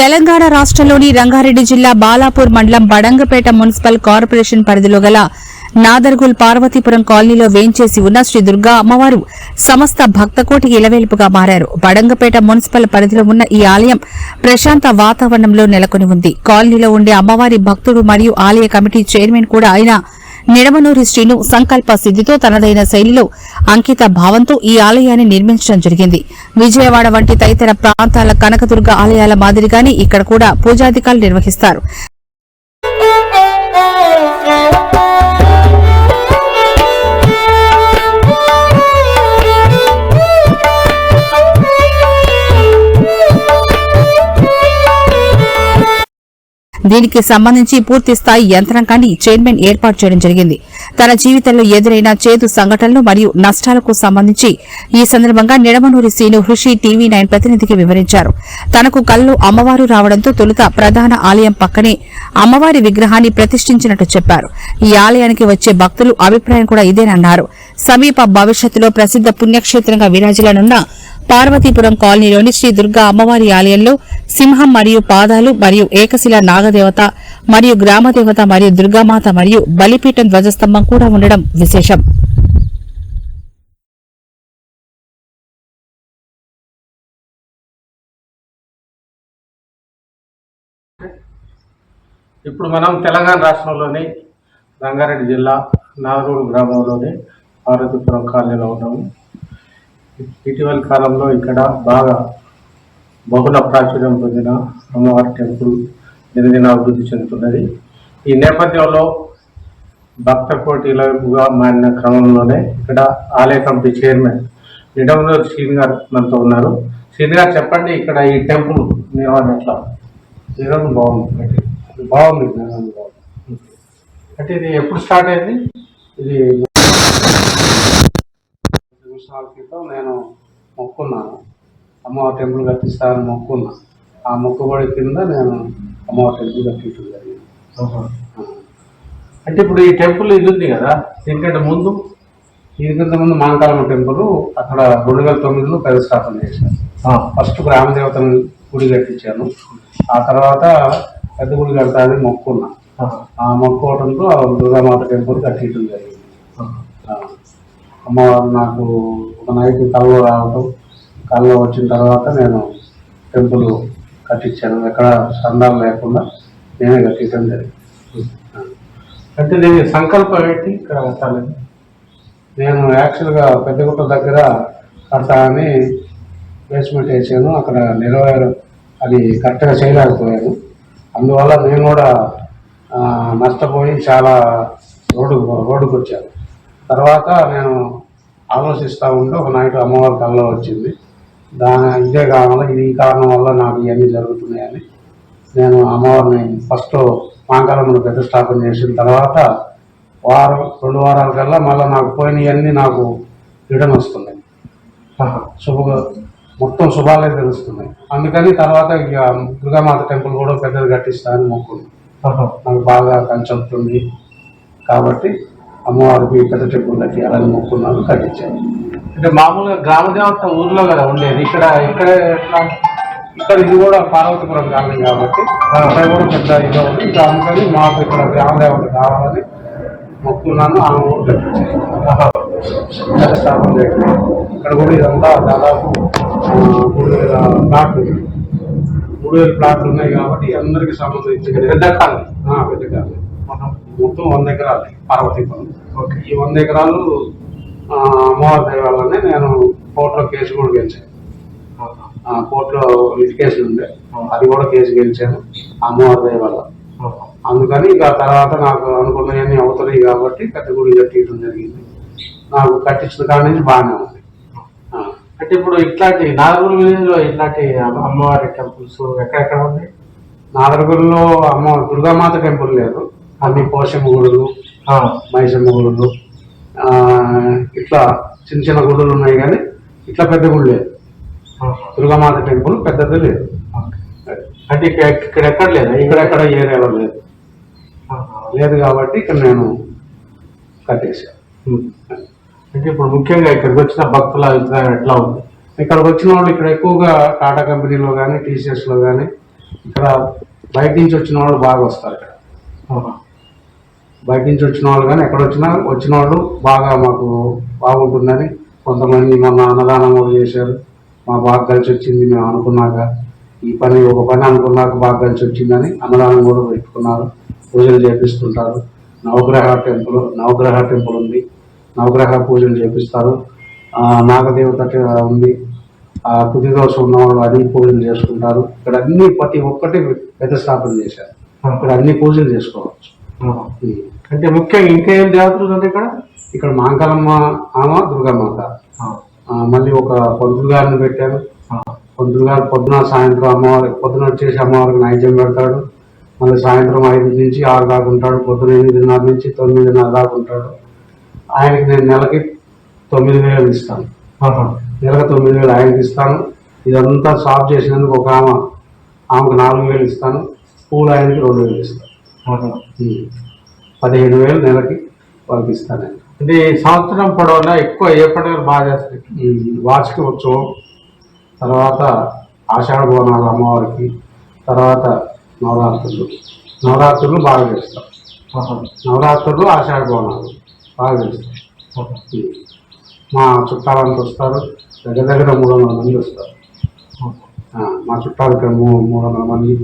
తెలంగాణ రాష్ట్రంలోని రంగారెడ్డి జిల్లా బాలాపూర్ మండలం బడంగపేట మున్సిపల్ కార్పొరేషన్ పరిధిలో గల నాదర్గుల్ పార్వతీపురం కాలనీలో వేంచేసి ఉన్న శ్రీ దుర్గా అమ్మవారు సమస్త భక్తకోటికి ఇలవేల్పుగా మారారు. బడంగపేట మున్సిపల్ పరిధిలో ఉన్న ఈ ఆలయం ప్రశాంత వాతావరణంలో నెలకొని ఉంది. కాలనీలో ఉండే అమ్మవారి భక్తుడు మరియు ఆలయ కమిటీ చైర్మన్ కూడా అయిన నిడమనూరి శ్రీను సంకల్ప సిద్ధితో తనదైన శైలిలో అంకిత భావంతో ఈ ఆలయాన్ని నిర్మించడం జరిగింది. విజయవాడ వంటి తదితర ప్రాంతాల కనకదుర్గ ఆలయాల మాదిరిగానే ఇక్కడ కూడా పూజాధికారులు నిర్వహిస్తారు. దీనికి సంబంధించి పూర్తి స్థాయి యంత్రాంగాన్ని చైర్మన్ ఏర్పాటు చేయడం జరిగింది. తన జీవితంలో ఎదురైన చేదు సంఘటనలు మరియు నష్టాలకు సంబంధించి ఈ సందర్భంగా నిడమనూరి సీను హృషి టీవీ నైన్ ప్రతినిధికి వివరించారు. తనకు కల్లో అమ్మవారు రావడంతో తొలుత ప్రధాన ఆలయం పక్కనే అమ్మవారి విగ్రహాన్ని ప్రతిష్ఠించినట్టు చెప్పారు. ఈ ఆలయానికి వచ్చే భక్తులు అభిప్రాయం కూడా ఇదేనన్నారు. సమీప భవిష్యత్తులో ప్రసిద్ధ పుణ్యక్షేత్రంగా విరాజిల్లనున్న పార్వతీపురం కాలనీలోని శ్రీ దుర్గా అమ్మవారి ఆలయంలో సింహం మరియు పాదాలు మరియు ఏకశిల నాగదేవత మరియు గ్రామదేవత మరియు దుర్గామాత మరియు బలిపీఠం ధ్వజస్తంభం కూడా ఉండడం విశేషం. ఇప్పుడు మనం తెలంగాణ రాష్ట్రంలోని రంగారెడ్డి జిల్లా నాగరూడు గ్రామంలోని పార్వతీపురం కాలనీలో ఉన్నాము. ఇటీవలి కాలంలో ఇక్కడ బాగా బహుళ ప్రాచుర్యం పొందిన అమ్మవారి టెంపుల్ దినదిన అభివృద్ధి చెందుతున్నది. ఈ నేపథ్యంలో భక్త కోటిలుగా మారిన క్రమంలోనే ఇక్కడ ఆలయ కమిటీ చైర్మన్ నిడమనూరు శ్రీని గారు మనతో ఉన్నారు. శ్రీని గారు చెప్పండి ఇక్కడ ఈ టెంపుల్ నిర్వహణ ఎట్లా? నిర్వహణ బాగుంది. బాగుంది. అంటే ఇది ఎప్పుడు స్టార్ట్ అయింది? ఇది సంవత్సరాల క్రితం నేను మొక్కున్నాను. అమ్మవారి టెంపుల్ కట్టిస్తానని మొక్కున్నా. ఆ మొక్కుబడి కింద నేను అమ్మవారి టెంపుల్ కట్టించడం జరిగింది. అంటే ఇప్పుడు ఈ టెంపుల్ ఇది ఉంది కదా దీనికంటే ముందు? దీనికంటే ముందు మాంకాలమ్మ టెంపుల్ అక్కడ రెండు వేల తొమ్మిదిలో ప్రతిష్టాపన చేశాను ఫస్ట్ గ్రామదేవతను గుడి కట్టించాను. ఆ తర్వాత పెద్ద గుడి కడతానని మొక్కున్నా. ఆ. మొక్కుకోవడంతో ఆ దుర్గామాత టెంపుల్ కట్టించడం జరిగింది. అమ్మవారు నాకు ఒక నైట్ కళ్ళు రావటం కళ్ళు వచ్చిన తర్వాత నేను టెంపుల్ కట్టించాను. ఎక్కడ సందాలు లేకుండా నేనే కట్టించడం జరిగింది. అంటే నేను సంకల్పం ఏంటి? ఇక్కడ కట్టాలని నేను యాక్చువల్గా పెద్దగుట్ట దగ్గర కడతానని బేస్మెంట్ వేసాను. అక్కడ నిలవారు అది కరెక్ట్గా చేయలేకపోయాను. అందువల్ల నేను కూడా నష్టపోయి చాలా రోడ్డు రోడ్డుకు వచ్చాను తర్వాత నేను ఆలోచిస్తూ ఉంటే ఒక నైట్ అమ్మవారి కళ్ళలో వచ్చింది. దాని ఇదే కారణం ఇది ఈ కారణం వల్ల నాకు ఇవన్నీ జరుగుతున్నాయని నేను అమ్మవారిని ఫస్ట్ మాంకాలమ్మను ప్రతిష్టాపన చేసిన తర్వాత వారం రెండు వారాల కల్లా మళ్ళీ నాకు పోయినవన్నీ నాకు రిటర్న్ వస్తున్నాయి. శుభ మొత్తం శుభాలే తెలుస్తున్నాయి. అందుకని తర్వాత ఇక దుర్గామాత టెంపుల్ కూడా పెద్దది కట్టిస్తా అని మొక్కున్నాను. నాకు బాగా కన్సెప్ట్ కాబట్టి అమ్మవారికి పెద్ద టెంపుల్ కట్టియాలని మొక్కున్నాను కట్టించాను అంటే మామూలుగా గ్రామదేవత ఊర్లో కదా ఉండేది. ఇక్కడ ఇక్కడ ఇక్కడ ఇది కూడా పార్వతీపురం కాలనీ కాబట్టి అక్కడ కూడా పెద్ద ఇది ఉంది. ఇంకా అందుకని మాకు ఇక్కడ గ్రామదేవత కావాలని మొక్కున్నాను ఆమె స్థాపన ఇక్కడ కూడా ఇదంతా దాదాపు మూడు వేల ప్లాట్లు మూడు వేల ప్లాట్లు ఉన్నాయి కాబట్టి అందరికి సంబంధించి పెద్ద కాలనీ. ఆ, పెద్ద కాలనీ. మొత్తం వంద ఎకరాలు పార్వతీపురం ఓకే. ఈ వంద ఎకరాలు అమ్మవారి దయ వల్లనే నేను కోర్టులో కేసు కూడా గెలిచాను. కోర్టులో లిటికేషన్ ఉండే. అది కూడా కేసు గెలిచాను అమ్మవారి దయ వల్ల అందుకని ఇక తర్వాత నాకు అనుకున్నవన్నీ అవుతున్నాయి కాబట్టి పెద్ద గుడి కట్టించడం జరిగింది. నాకు కట్టించిన కాడ నుంచి బాగానే ఉంది. అంటే ఇప్పుడు ఇట్లాంటి నాగూరు విలేజ్లో ఇట్లాంటి అమ్మ- అమ్మవారి టెంపుల్స్ ఎక్కడెక్కడ ఉన్నాయి? నాదరగుల్లో అమ్మ దుర్గామాత టెంపుల్ లేదు. అన్ని పోషమ్మ గుడులు మైసమ్మ గుడులు ఇట్లా చిన్న చిన్న గుడులు ఉన్నాయి కానీ ఇట్లా పెద్ద గుడి లేదు. దుర్గామాత టెంపుల్ పెద్దది లేదు. అంటే ఇక్కడ ఇక్కడ ఎక్కడ లేదా? ఇక్కడ ఇక్కడెక్కడ ఏరియాలో లేదు. లేదు కాబట్టి ఇక్కడ నేను కట్టేశాను అంటే ఇప్పుడు ముఖ్యంగా ఇక్కడికి వచ్చిన భక్తుల అభిప్రాయం ఎట్లా ఉంది? ఇక్కడికి వచ్చిన వాళ్ళు ఇక్కడ ఎక్కువగా టాటా కంపెనీలో కానీ టీసీఎస్లో కానీ ఇక్కడ బయట నుంచి వచ్చిన వాళ్ళు బాగా వస్తారు ఇక్కడ. బయట నుంచి వచ్చిన వాళ్ళు కానీ ఎక్కడ వచ్చినా వచ్చిన వాళ్ళు బాగా మాకు బాగుంటుందని కొంతమంది మొన్న అన్నదానం కూడా చేశారు. మా బాగా కలిసి వచ్చింది మేము అనుకున్నాక ఈ పని ఒక పని అనుకున్నాక బాగా కలిసి వచ్చిందని అన్నదానం కూడా పెట్టుకున్నారు. పూజలు చేపిస్తుంటారు. నవగ్రహ టెంపుల్ నవగ్రహ టెంపుల్ ఉంది. నవగ్రహ పూజలు చేపిస్తారు. నాగదేవత ఉంది. కుది దోషం ఉన్న వాళ్ళు అన్ని పూజలు చేసుకుంటారు. ఇక్కడ అన్ని ప్రతి ఒక్కటి పెద్ద స్థాపన చేశారు. ఇక్కడ అన్ని పూజలు చేసుకోవచ్చు. అంటే ముఖ్యంగా ఇంకా ఏం దేవతలు ఉంటాయి ఇక్కడ ఇక్కడ మాంకలమ్మ ఆమె దుర్గామాత. మళ్ళీ ఒక పంతులు గారిని పెట్టారు. ఆ. పంతులు గారు పొద్దున సాయంత్రం అమ్మవారి పొద్దున వచ్చేసి అమ్మవారికి నైద్యం పెడతాడు. మళ్ళీ సాయంత్రం ఐదు నుంచి ఆరు దాకా ఉంటాడు. పొద్దున ఎనిమిదిన్నర నుంచి తొమ్మిదిన్నర దాకా ఉంటాడు. ఆయనకి నేను నెలకి తొమ్మిది వేలు ఇస్తాను. నెలకు తొమ్మిది వేలు ఆయనకి ఇస్తాను. ఇదంతా సాఫ్ చేసినందుకు ఒక ఆమె ఆమెకు నాలుగు వేలు ఇస్తాను. పూలు ఆయనకి రెండు వేలు ఇస్తాను. పదిహేను వేలు నెలకి వాళ్ళకి ఇస్తాను అంటే ఈ సంవత్సరం పొడవునా? ఎక్కువ ఏ పండుగలు బాగా చేస్తారు? ఈ వార్షిక ఉత్సవం తర్వాత ఆషాఢ బోనాలు అమ్మవారికి తర్వాత నవరాత్రులు. నవరాత్రులు బాగా చేస్తాం. నవరాత్రులు ఆషాఢ బోనాలు బాగా చేస్తాం మా చుట్టాలంతా వస్తారు. దగ్గర దగ్గర మూడు వందల మంది వస్తారు. మా చుట్టాలు ఇక్కడ మూడు వందల మంది.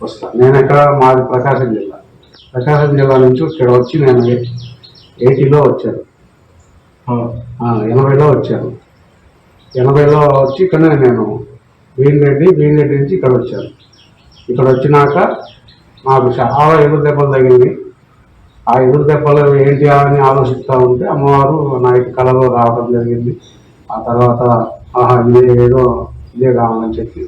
వస్తాను నేను ఎక్కడ మాది ప్రకాశం జిల్లా. ప్రకాశం జిల్లా నుంచి ఇక్కడ వచ్చి నేను ఎయిటీలో వచ్చాను. ఎనభైలో వచ్చాను. ఎనభైలో వచ్చి ఇక్కడ నేను వీణరెడ్డి వీణరెడ్డి నుంచి ఇక్కడ వచ్చాను. ఇక్కడ వచ్చినాక నాకు చాలా ఎదురు దెబ్బలు తగిలింది ఆ ఎదురు దెబ్బలు ఏంటి అని ఆలోచిస్తూ ఉంటే అమ్మవారు నా యొక్క కళలో రావడం జరిగింది. ఆ తర్వాత ఆహా ఇదే ఏదో ఇదే కావాలని చెప్పి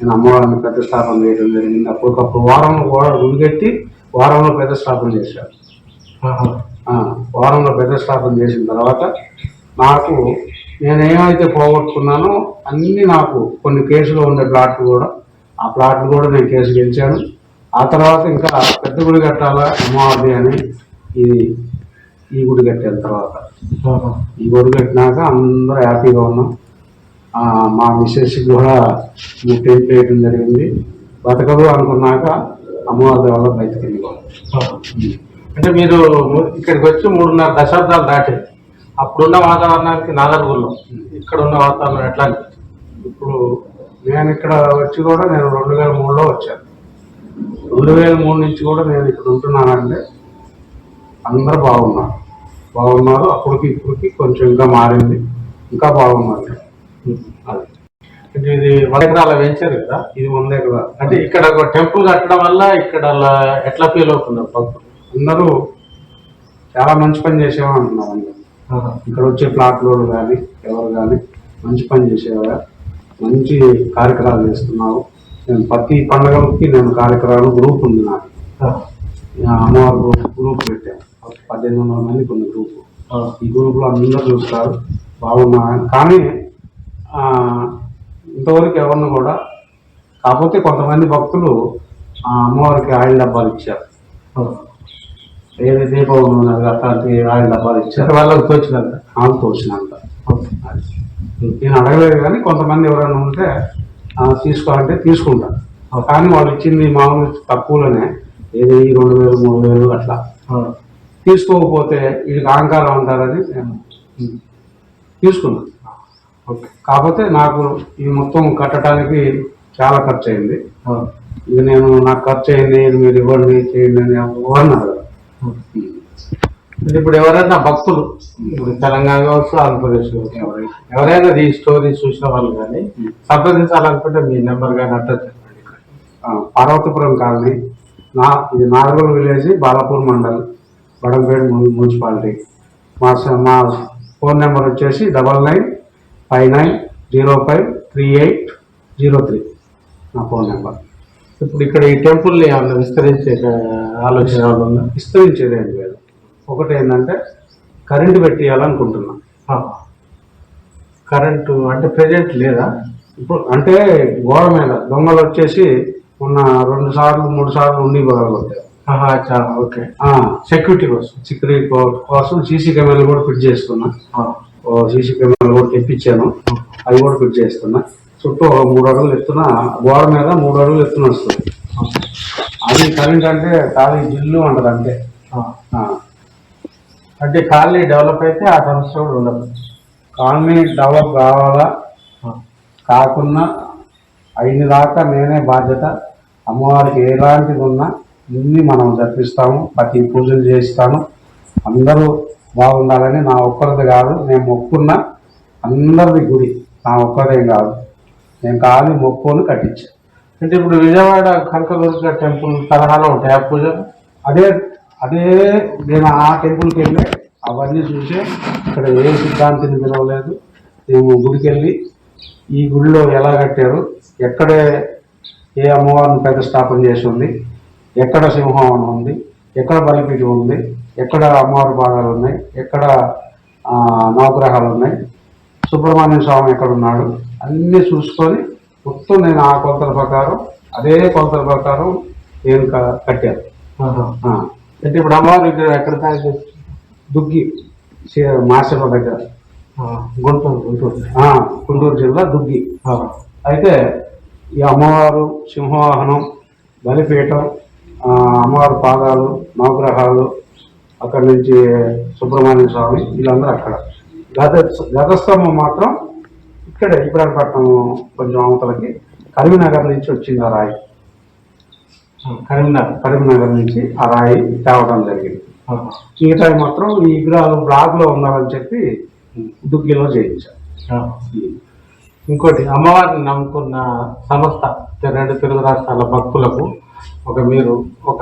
నేను అమ్మవారిని ప్రతిష్టాపన చేయడం జరిగింది. అప్పటికప్పుడు వారంలో కూడా గుడిగెట్టి వారంలో ప్రతిష్టాపన ఆహా. ఆ, వారంలో ప్రతిష్టాపన చేసిన తర్వాత నాకు నేను ఏమైతే పోగొట్టుకున్నానో అన్నీ నాకు కొన్ని కేసులో ఉండే ప్లాట్లు కూడా ఆ ప్లాట్లు కూడా నేను కేసు గెలిచాను. ఆ తర్వాత ఇంకా పెద్ద గుడి కట్టాలా అమ్మవారిది అని ఇది ఈ గుడి కట్టాను తర్వాత. ఈ గుడి కట్టినాక అందరూ హ్యాపీగా ఉన్నాం. మా మిస్సెస్కి కూడా టెంట్ వేయడం జరిగింది. బతకదు అనుకున్నాక అమ్మవారి వల్ల బయటకు వెళ్ళిపోవాలి. అంటే మీరు ఇక్కడికి వచ్చి మూడున్నర దశాబ్దాలు దాటాయి అప్పుడున్న వాతావరణానికి నాగర్గుల్లో ఇక్కడ ఉన్న వాతావరణం ఎట్లా? ఇప్పుడు నేను ఇక్కడ వచ్చి కూడా నేను రెండు వేల మూడులో వచ్చాను. రెండు వేల మూడు నుంచి కూడా నేను ఇక్కడ ఉంటున్నానంటే అందరూ బాగున్నారు. బాగున్నారు. అప్పటికి ఇప్పటికి కొంచెం ఇంకా మారింది. ఇంకా బాగున్నారు. అంటే ఇది వంద ఎకరాల వెంచర్ కదా? ఇది ఉందే కదా? అంటే ఇక్కడ ఒక టెంపుల్ కట్టడం వల్ల ఇక్కడ అలా ఎట్లా ఫీల్ అవుతున్నారు భక్తులు అందరూ చాలా మంచి పని చేసేవా అంటున్నారు. ఇక్కడ వచ్చే ప్లాట్లు కానీ ఎవరు కానీ మంచి పని చేసేవా మంచి కార్యక్రమాలు చేస్తున్నావు నేను ప్రతి పండుగలకి నేను కార్యక్రమాలు గ్రూప్ ఉంది నాకు. అమ్మవారి గ్రూప్ గ్రూప్ పెట్టాం పద్దెనిమిది వందల మందికి ఉంది గ్రూప్. ఈ గ్రూప్లో అందరూ చూస్తారు. బాగున్నా కానీ ఇంతవరకు ఎవరిని కూడా కాకపోతే కొంతమంది భక్తులు ఆ అమ్మవారికి ఆయిల్ డబ్బాలు ఇచ్చారు. ఏది అట్లాంటి ఆయిల్ డబ్బాలు ఇచ్చారు వాళ్ళకి తోచినంత నాకు తోచినంత. నేను అడగలేదు కానీ కొంతమంది ఎవరైనా ఉంటే తీసుకోవాలంటే తీసుకుంటా కానీ వాళ్ళు ఇచ్చింది మామూలు తక్కువలోనే ఏది రెండు వేలు మూడు వేలు అట్లా. తీసుకోకపోతే వీళ్ళకి అహంకారం ఉంటారని నేను తీసుకున్నాను కాకపోతే నాకు ఈ మొత్తం కట్టడానికి చాలా ఖర్చు అయింది. ఇది నేను నాకు ఖర్చు అయింది ఇది మీరు ఇవ్వండి చేయండి అని. అంటే ఇప్పుడు ఎవరైనా భక్తులు ఇప్పుడు తెలంగాణ కావచ్చు ఆంధ్రప్రదేశ్ కావచ్చు ఎవరైనా ఎవరైనా ఈ స్టోరీ చూసిన వాళ్ళు కానీ సంప్రదించాలనుకుంటే మీ నెంబర్ కానీ అడ్రస్ పార్వతీపురం కాలనీ నా ఇది నాగోల్ విలేజ్ బాలాపూర్ మండల్ బడంపేట మున్- మున్సిపాలిటీ. మా మా ఫోన్ నెంబర్ వచ్చేసి double nine five nine zero five three eight zero three నా ఫోన్ నెంబర్. ఇప్పుడు ఇక్కడ ఈ టెంపుల్ని ఏమన్నా విస్తరించే ఆలోచన ఉందా? విస్తరించేది ఏం లేదు. ఒకటి ఏంటంటే కరెంటు పెట్టియాలనుకుంటున్నా. కరెంటు అంటే ప్రెజెంట్ లేదా? ఇప్పుడు అంటే గోడ మీద దొంగలు వచ్చేసి మొన్న రెండు సార్లు మూడు సార్లు ఉండి చాలా ఓకే. సెక్యూరిటీ కోసం. సెక్యూరిటీ కోసం సీసీ కెమెరాలు కూడా ఫిట్ చేసుకున్నా సీసీ కెమెరాలు కూడా తెప్పించాను. అవి కూడా ఫిట్ చేస్తున్నా. చుట్టూ మూడు అడుగులు ఎత్తున గోడ మీద మూడు అడుగులు ఎత్తున వస్తుంది. అది కరెంట్ అంటే ఖాళీ జిల్లు అంటది అంతే. ఆ. ఆ. అంటే కాలనీ డెవలప్ అయితే ఆ సమస్య కూడా ఉండదు. కాలనీ డెవలప్ కావాలా. కాకుండా అయిన దాకా నేనే బాధ్యత. అమ్మవారికి ఎలాంటిది ఉన్నా ఇన్ని మనం జరిపిస్తాము. ప్రతి పూజలు చేస్తాను అందరూ బాగుండాలని నా ఒక్కరిది కాదు నేను మొక్కున్న అందరిది గుడి. నా ఒక్కరిదేం కాదు. నేను ఖాళీ మొక్కుని కట్టించాను అంటే ఇప్పుడు విజయవాడ కనకదుర్గ టెంపుల్ తరహాలో ఉంటాయి ఆ పూజలు? అదే అదే నేను ఆ టెంపుల్కి వెళ్ళి అవన్నీ చూసే ఇక్కడ ఏ సిద్ధాంతిని పిలవలేదు. మేము గుడికి వెళ్ళి ఈ గుడిలో ఎలా కట్టారు? ఎక్కడే ఏ అమ్మవారిని ప్రతిష్టాపన చేసి ఉంది? ఎక్కడ సింహవనం ఉంది? ఎక్కడ బలిపీఠం ఉంది? ఎక్కడ అమ్మవారి పాదాలు ఉన్నాయి? ఎక్కడ నవగ్రహాలు ఉన్నాయి? సుబ్రహ్మణ్య స్వామి ఎక్కడ ఉన్నాడు? అన్నీ చూసుకొని మొత్తం నేను ఆ కొలతల ప్రకారం అదే కొలతల ప్రకారం నేను కట్టాను. అంటే ఇప్పుడు అమ్మవారి విగ్రహం ఎక్కడ తయారు దుగ్గి మాసప దగ్గర. గుంటూరు. గుంటూరు. గుంటూరు జిల్లా దుగ్గి. అయితే ఈ అమ్మవారు సింహవాహనం బలిపీఠం అమ్మవారి పాదాలు నవగ్రహాలు అక్కడి నుంచి సుబ్రహ్మణ్య స్వామి వీళ్ళందరూ అక్కడ. గత గతస్తంభం మాత్రం ఇక్కడే ఇబ్రాహీపట్నం కొంచెం అవతలకి కరీంనగర్ నుంచి వచ్చింది ఆ రాయి. కరీంనగర్. కరీంనగర్ నుంచి ఆ రాయి తేవడం జరిగింది. ఆహా. మిగతావి మాత్రం ఈ విగ్రహాలు బ్లాక్లో ఉన్నారని చెప్పి దుగ్గిలో చేయించారు. ఇంకోటి అమ్మవారిని నమ్ముకున్న సంస్థ రెండు తెలుగు రాష్ట్రాల భక్తులకు ఒక మీరు ఒక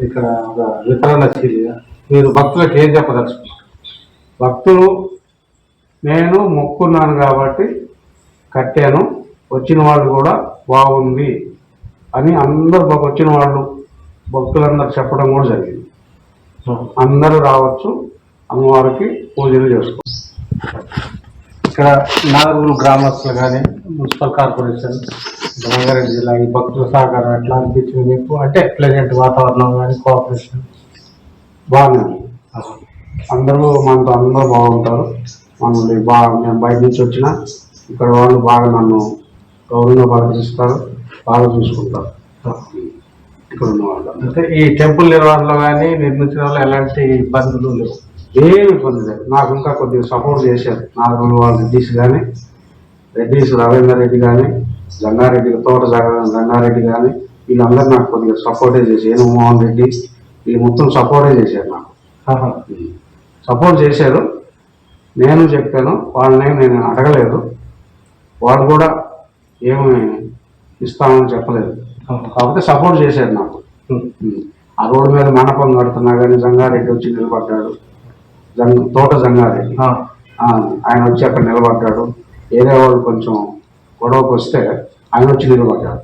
ఇక్కడ ఒక వితరణశీలిగా మీరు భక్తులకు ఏం చెప్పదలుచుకున్నారు? భక్తులు నేను మొక్కున్నాను కాబట్టి కట్టాను వచ్చిన వాళ్ళు కూడా బాగుంది అని అందరు వచ్చిన వాళ్ళు భక్తులందరూ చెప్పడం కూడా జరిగింది. అందరూ రావచ్చు అమ్మవారికి పూజలు చేసుకో ఇక్కడ నాగర్గుల్ గ్రామస్తులు కానీ మున్సిపల్ కార్పొరేషన్ రంగారెడ్డి జిల్లా ఈ భక్తుల సహకారం ఎట్లా అనిపించింది మీకు? అంటే ప్లెజెంట్ వాతావరణం కానీ కోఆపరేషన్ బాగానే ఉంది. అందరూ మనతో అందరూ బాగుంటారు. మనల్ని బాగా నేను బయట నుంచి వచ్చిన ఇక్కడ వాళ్ళు బాగా నన్ను గౌరవంగా పలకరిస్తారు బాగా చూసుకుంటారు. ఇక్కడ ఉన్న వాళ్ళు అంటే ఈ టెంపుల్ నిర్వహణలో కానీ నిర్మించిన వాళ్ళు ఎలాంటి ఇబ్బందులు లేవు? ఏమి ఇబ్బంది లేదు. నాకు ఇంకా కొద్దిగా సపోర్ట్ చేశారు. నాలుగు వాళ్ళ రెడ్డిస్ కానీ రెడ్డిస్ రవీందర్ రెడ్డి కానీ జంగారెడ్డి తోట జగ- జంగారెడ్డి కానీ వీళ్ళందరూ నాకు కొద్దిగా సపోర్టే చేశారు. ఏను మోహన్ రెడ్డి వీళ్ళు మొత్తం సపోర్టే చేశారు నాకు. సపోర్ట్ చేశారు. నేను చెప్పాను వాళ్ళని నేను అడగలేదు. వాళ్ళు కూడా ఏమి ఇస్తామని చెప్పలేదు. కాకపోతే సపోర్ట్ చేశారు నాకు. ఆ రోడ్డు మీద మండపం కడుతున్నా కానీ జంగారెడ్డి వచ్చి నిలబడ్డాడు. జంగ తోట జంగారెడ్డి. ఆయన వచ్చి అక్కడ నిలబడ్డాడు. ఏరే వాళ్ళు కొంచెం గొడవకు వస్తే ఆయన వచ్చి నిలబడ్డాడు.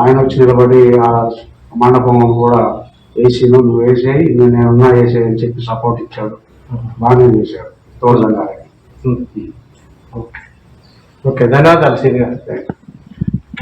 ఆయన వచ్చి నిలబడి ఆ మండపం కూడా వేసి నువ్వు వేసేయి నేను నేనున్నా వేసేయి అని చెప్పి సపోర్ట్ ఇచ్చాడు. బాగానే చేశాడు. ఉమ్. ఓకే. ఓకే. ధన్యవాదాలు శ్రీ గారు